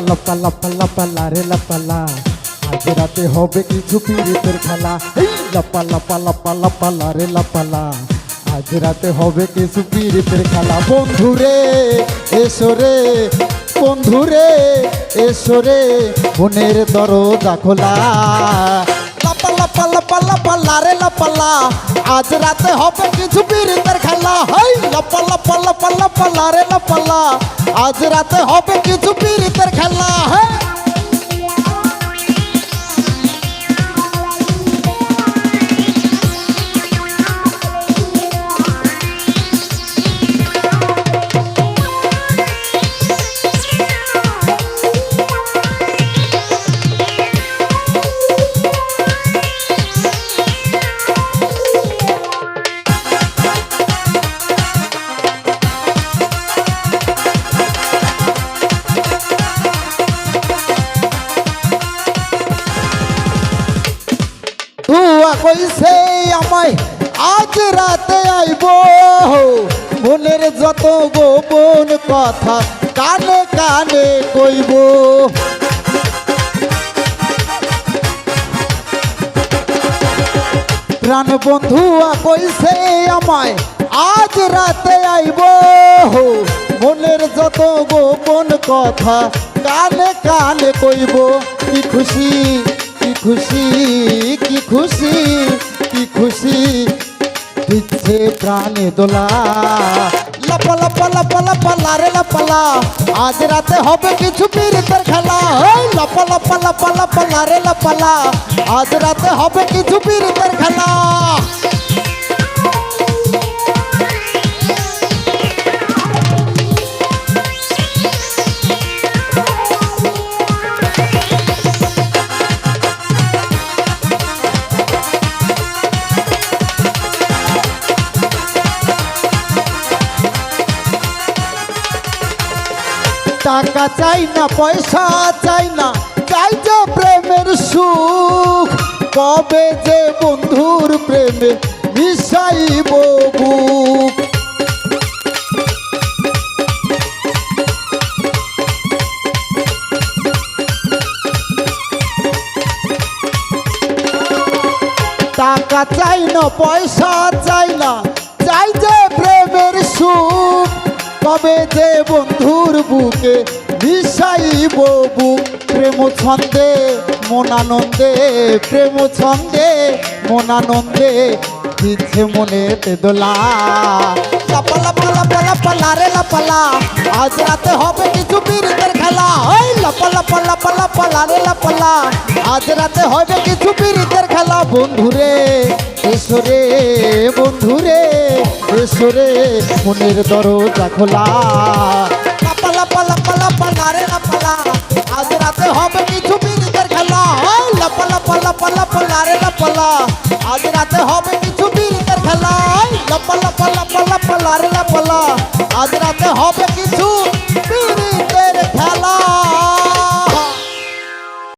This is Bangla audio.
লাপা লাপা লাপা লাপা লারে লাপা লা আজ রাতে হবে কিছু পীড়িতের খেলা এই লাপা লাপা লাপা লাপা লারে লাপা লা আজ রাতে হবে কিছু পীড়িতের খেলা বন্ধুরে এসো রে বন্ধুরে এসো রে মনের দরজা খোলা লাপা লাপা লাপা লাপা লারে লাপা লা আজ রাতে হবে কিছু পীড়িতের খেলা হাই লাপা লাপা লাপা লাপা লারে লাপা লা আজ রাতে হবে কিছু পীড়িতের খেলা হ্যাঁ? কইছে আমায়, আজ রাতে আইব। মনের যত গোপন কথা কানে কানে কইব। প্রাণ বন্ধুয়া কইছে আমায়, আজ রাতে আইব। মনের যত গোপন কথা কানে কানে কইব। কি খুশি? খুশি, কি খুশি কি খুশি? দিচ্ছে প্রাণে দোলা। লাপা লাপা লাপা লাপা লারে লাপালা আজ রাতে হবে কিছু পীড়িতের খেলা। এই লাপা লাপা লাপা লাপা লারে লাপালা আজ রাতে হবে কিছু পীড়িতের খেলা। টাকা চাই না, পয়সা চাই না। চাই যে প্রেমের সুখ, কবে যে বন্ধুর প্রেমে মিশাইব বুক। টাকা চাই না, পয়সা চাই না। চাই যে প্রেমের সুখ যে বন্ধুর বুকে মিশাইব বুক। প্রেম ছন্দে মন আনন্দে প্রেম ছন্দে মন আনন্দে দিচ্ছে মনেতে দোলা লাপা লাপা লাপা লাপা লারে লাপালা, আজ রাতে হবে কিছু বীরদের খেলা। ওই লাপা লাপা লাপা লাপা লারে লাপালা, আজ রাতে হবে কিছু বীরদের খেলা। বন্ধুরে এসরে বন্ধুরে। এসরে মনের দরজা খোলা। লাপা লাপা লাপা লাপা লারে লাপালা। আজ রাতে হবে কিছু বীরদের খেলা। ওই লাপা লাপা লাপা লাপা লারে লাপালা। আজ রাতে হবে কিছু বীরদের খেলা। ওই লাপা লাপা লাপা লাপা লারে লাপালা। আজ রাতে হবে কিছু